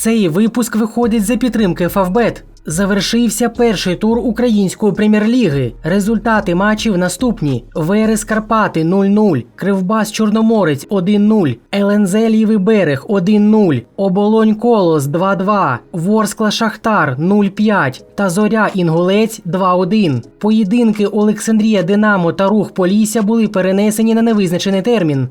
Цей випуск виходить за підтримки Фавбет. Завершився перший тур української прем'єр-ліги. Результати матчів наступні: Верес Карпати 0-0, Кривбас Чорноморець 1-0, ЛНЗ Лівий берег 1-0, Оболонь Колос 2-2, Ворскла Шахтар 0-5 та Зоря Інгулець 2-1. Поєдинки Олександрія Динамо та Рух Полісся були перенесені на невизначений термін.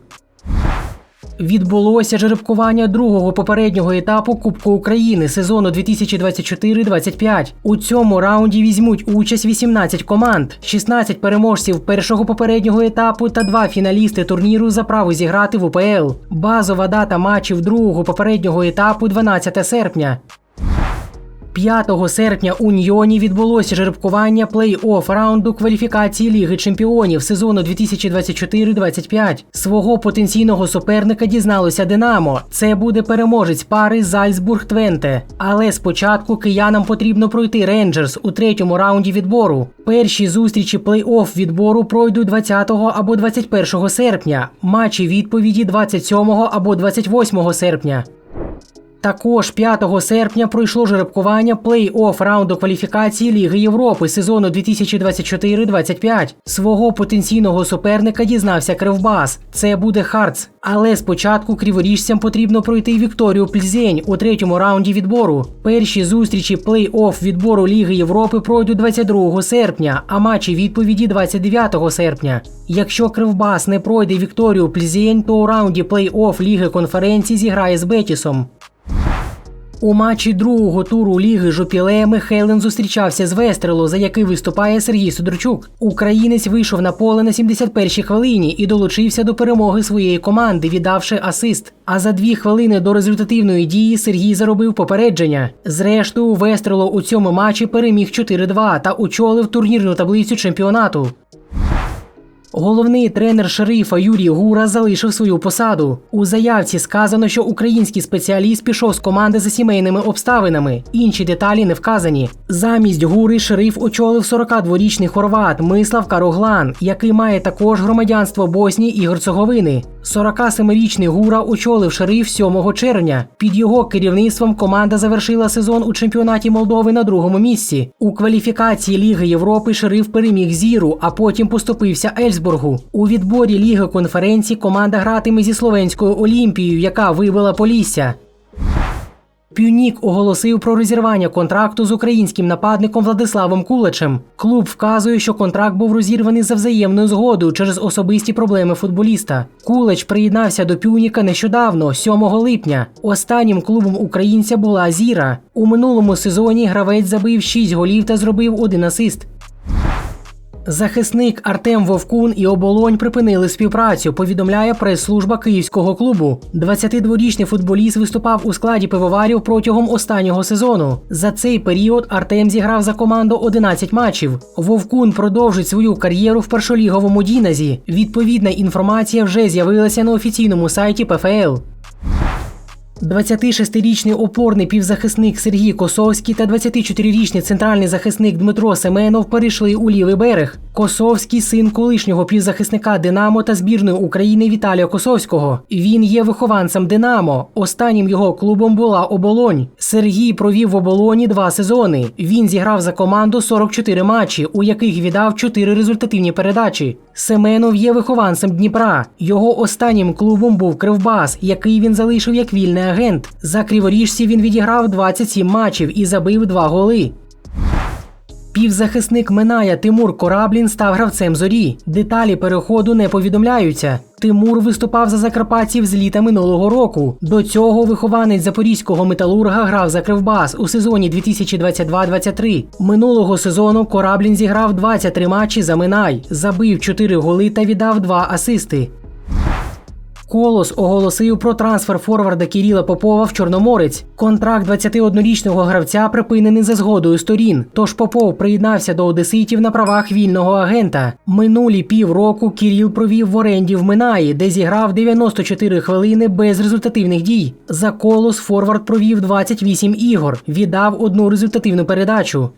Відбулося жеребкування другого попереднього етапу Кубку України сезону 2024-25. У цьому раунді візьмуть участь 18 команд, 16 переможців першого попереднього етапу та два фіналісти турніру за право зіграти в УПЛ. Базова дата матчів другого попереднього етапу 12 серпня. 5 серпня у Ньйоні відбулося жеребкування плей-офф раунду кваліфікації Ліги Чемпіонів сезону 2024-25. Свого потенційного суперника дізналося Динамо. Це буде переможець пари Зальцбург Твенте. Але спочатку киянам потрібно пройти Рейнджерс у третьому раунді відбору. Перші зустрічі плей-офф відбору пройдуть 20 або 21 серпня. Матчі відповіді 27 або 28 серпня. Також 5 серпня пройшло жеребкування плей-офф раунду кваліфікації Ліги Європи сезону 2024-25. Свого потенційного суперника дізнався Кривбас. Це буде Хартс. Але спочатку криворіжцям потрібно пройти Вікторію Пльзень у третьому раунді відбору. Перші зустрічі плей-офф відбору Ліги Європи пройдуть 22 серпня, а матчі відповіді 29 серпня. Якщо Кривбас не пройде Вікторію Пльзень, то у раунді плей-офф Ліги конференції зіграє з Бетісом. У матчі другого туру Ліги Жопіле Михайлен зустрічався з Вестрело, за який виступає Сергій Сидорчук. Українець вийшов на поле на 71-й хвилині і долучився до перемоги своєї команди, віддавши асист. А за дві хвилини до результативної дії Сергій заробив попередження. Зрештою, Вестрело у цьому матчі переміг 4-2 та очолив турнірну таблицю чемпіонату. Головний тренер шерифа Юрій Гура залишив свою посаду. У заявці сказано, що український спеціаліст пішов з команди за сімейними обставинами. Інші деталі не вказані. Замість гури шериф очолив 42-річний хорват Мислав Кароглан, який має також громадянство Боснії і Герцеговини. 47-річний гура очолив шериф 7 червня. Під його керівництвом команда завершила сезон у чемпіонаті Молдови на другому місці. У кваліфікації Ліги Європи шериф переміг зіру, а потім поступився Ельсбургу. У відборі Ліги конференції команда гратиме зі словенською Олімпією, яка вибила Полісся. Пюнік оголосив про розірвання контракту з українським нападником Владиславом Кулачем. Клуб вказує, що контракт був розірваний за взаємною згодою через особисті проблеми футболіста. Кулач приєднався до Пюніка нещодавно, 7 липня. Останнім клубом українця була Зіра. У минулому сезоні гравець забив 6 голів та зробив один асист. Захисник Артем Вовкун і оболонь припинили співпрацю. Повідомляє прес-служба київського клубу. 22-річний футболіст виступав у складі пивоварів протягом останнього сезону. За цей період Артем зіграв за команду 11 матчів. Вовкун продовжить свою кар'єру в першоліговому Діназі. Відповідна інформація вже з'явилася на офіційному сайті ПФЛ. 26-річний опорний півзахисник Сергій Косовський та 24-річний центральний захисник Дмитро Семенов перейшли у лівий берег. Косовський син колишнього півзахисника Динамо та збірної України Віталія Косовського. Він є вихованцем Динамо. Останнім його клубом була оболонь. Сергій провів в оболоні два сезони. Він зіграв за команду 44 матчі, у яких віддав 4 результативні передачі. Семенов є вихованцем Дніпра. Його останнім клубом був Кривбас, який він залишив як вільний агент. За криворіжці він відіграв 27 матчів і забив 2 голи. Півзахисник Миная Тимур Кораблін став гравцем зорі. Деталі переходу не повідомляються. Тимур виступав за закарпатців з літа минулого року. До цього вихованець запорізького металурга грав за Кривбас у сезоні 2022-23. Минулого сезону Кораблін зіграв 23 матчі за Минай, забив 4 голи та віддав 2 асисти. Колос оголосив про трансфер форварда Кіріла Попова в Чорноморець. Контракт 21-річного гравця припинений за згодою сторін. Тож Попов приєднався до одеситів на правах вільного агента. Минулі півроку Кіріл провів в оренді в Минаї, де зіграв 94 хвилини без результативних дій. За колос форвард провів 28 ігор, віддав одну результативну передачу.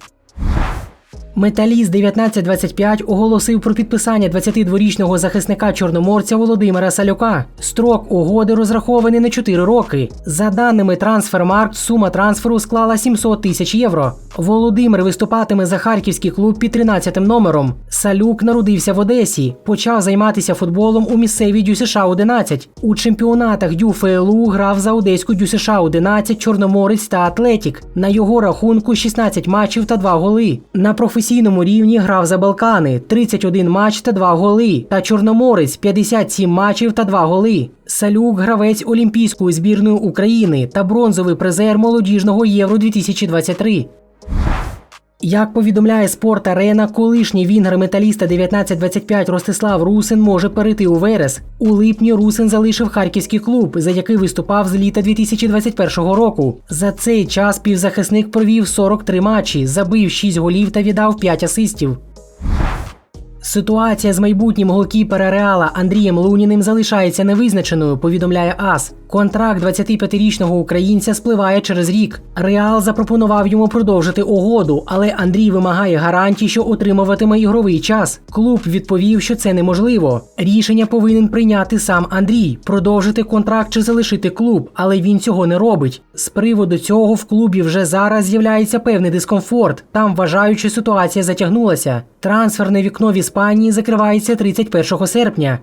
Металіст 1925 оголосив про підписання 22-річного захисника чорноморця Володимира Салюка. Строк угоди розрахований на 4 роки. За даними Трансфермаркт, сума трансферу склала 700 тисяч євро. Володимир виступатиме за харківський клуб під 13 номером. Салюк народився в Одесі, почав займатися футболом у місцевій ДЮСШ 11 У чемпіонатах ДЮФЛУ грав за одеську ДЮСШ 11 Чорноморець та Атлетік. На його рахунку 16 матчів та 2 голи. На професійному рівні грав за Балкани 31 матч та 2 голи. Та Чорноморець 57 матчів та 2 голи. Салюк гравець Олімпійської збірної України та бронзовий призер молодіжного Євро 2023. Як повідомляє спорт Арена, колишній вінгер металіста 1925 Ростислав Русин може перейти у Верес. У липні Русин залишив харківський клуб, за який виступав з літа 2021 року. За цей час півзахисник провів 43 матчі, забив 6 голів та віддав 5 асистів. Ситуація з майбутнім голкіпера Реала Андрієм Луніним залишається невизначеною, повідомляє АС. Контракт 25-річного українця спливає через рік. Реал запропонував йому продовжити угоду, але Андрій вимагає гарантій, що отримуватиме ігровий час. Клуб відповів, що це неможливо. Рішення повинен прийняти сам Андрій, продовжити контракт чи залишити клуб, але він цього не робить. З приводу цього в клубі вже зараз з'являється певний дискомфорт. Там вважають, що ситуація затягнулася. Трансферне вікно в Іспанії закривається 31 серпня.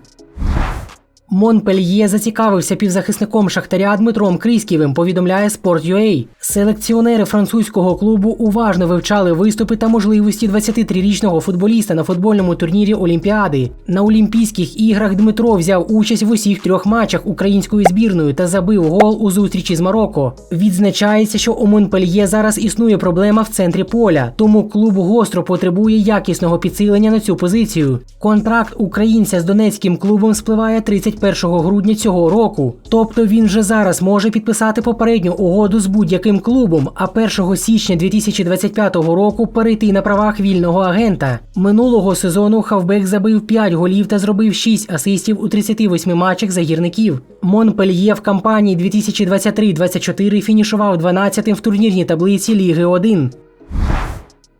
Монпельє зацікавився півзахисником Шахтаря Дмитром Кріськівим. повідомляє Sport.ua. Селекціонери французького клубу уважно вивчали виступи та можливості 23-річного футболіста на футбольному турнірі Олімпіади. На Олімпійських іграх Дмитро взяв участь в усіх трьох матчах української збірної та забив гол у зустрічі з Марокко. Відзначається, що у Монпельє зараз існує проблема в центрі поля, тому клуб гостро потребує якісного підсилення на цю позицію. Контракт українця з донецьким клубом спливає 30 1 грудня цього року. Тобто він вже зараз може підписати попередню угоду з будь-яким клубом, а 1 січня 2025 року перейти на правах вільного агента. Минулого сезону Хавбек забив 5 голів та зробив 6 асистів у 38 матчах за гірників. Монпельє в кампанії 2023-24 фінішував 12-тим в турнірній таблиці Ліги 1.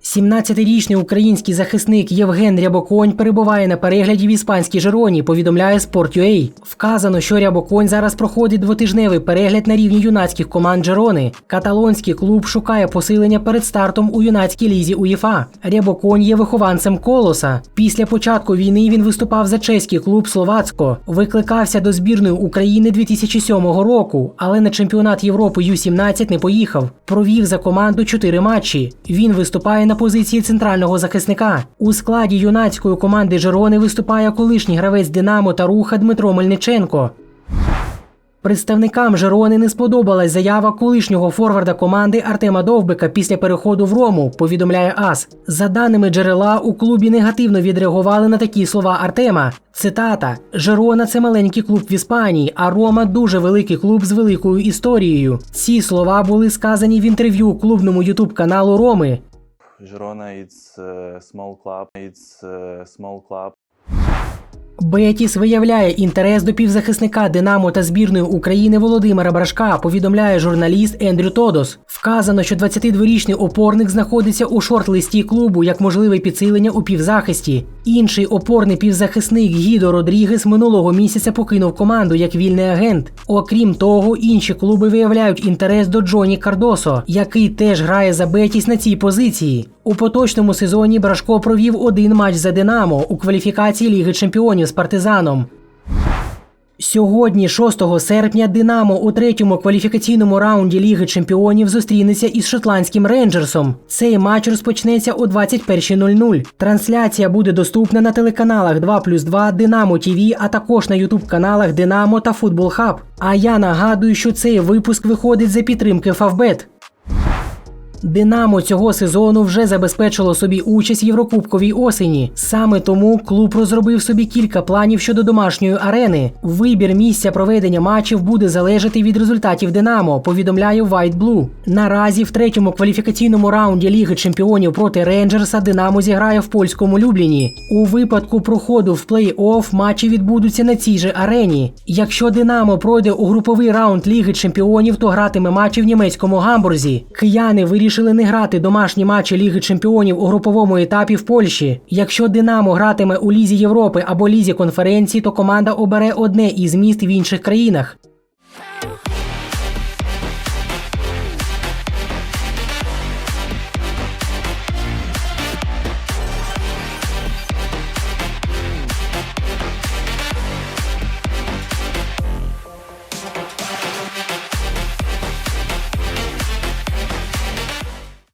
17-річний український захисник Євген Рябоконь перебуває на перегляді в іспанській Жероні, повідомляє Sport.ua. Вказано, що Рябоконь зараз проходить двотижневий перегляд на рівні юнацьких команд Жерони. Каталонський клуб шукає посилення перед стартом у юнацькій лізі УЄФА. Рябоконь є вихованцем колоса. Після початку війни він виступав за чеський клуб Словацько, викликався до збірної України 2007 року, але на чемпіонат Європи Ю-17 не поїхав. Провів за команду 4 матчі. Він виступає на позиції центрального захисника. У складі юнацької команди Жерони виступає колишній гравець Динамо та Руха Дмитро Мельниченко. Представникам Жерони не сподобалась заява колишнього форварда команди Артема Довбика після переходу в Рому, повідомляє АС. За даними джерела, у клубі негативно відреагували на такі слова Артема. Цитата: Жерона це маленький клуб в Іспанії, а Рома дуже великий клуб з великою історією. Ці слова були сказані в інтерв'ю клубному ютуб каналу Роми. Girona, it's a small club. It's a small club. Бетіс виявляє інтерес до півзахисника Динамо та збірної України Володимира Брашка, повідомляє журналіст Ендрю Тодос. Вказано, що 22-річний опорник знаходиться у шорт-листі клубу як можливе підсилення у півзахисті. Інший опорний півзахисник Гідо Родрігес минулого місяця покинув команду як вільний агент. Окрім того, інші клуби виявляють інтерес до Джоні Кардосо, який теж грає за Бетіс на цій позиції. У поточному сезоні Брашко провів один матч за Динамо у кваліфікації Ліги Чемпіонів з партизаном. Сьогодні, 6 серпня, Динамо у третьому кваліфікаційному раунді Ліги Чемпіонів зустрінеться із шотландським рейнджерсом. Цей матч розпочнеться о 21.00. Трансляція буде доступна на телеканалах 2 плюс 2, Динамо ТВ, а також на ютуб каналах Динамо та Футбол Хаб. А я нагадую, що цей випуск виходить за підтримки Фавбет. Динамо цього сезону вже забезпечило собі участь в Єврокубковій осені. Саме тому клуб розробив собі кілька планів щодо домашньої арени. Вибір місця проведення матчів буде залежати від результатів Динамо, повідомляє White Blue. Наразі в третьому кваліфікаційному раунді Ліги Чемпіонів проти Рейнджерса Динамо зіграє в польському Любліні. У випадку проходу в плей-офф матчі відбудуться на цій же арені. Якщо Динамо пройде у груповий раунд Ліги Чемпіонів, то гратиме матчі в німецькому гамбурзі. Кияни вирішили вирішили не грати домашні матчі Ліги Чемпіонів у груповому етапі в Польщі. Якщо Динамо гратиме у Лізі Європи або Лізі конференції, то команда обере одне із міст в інших країнах.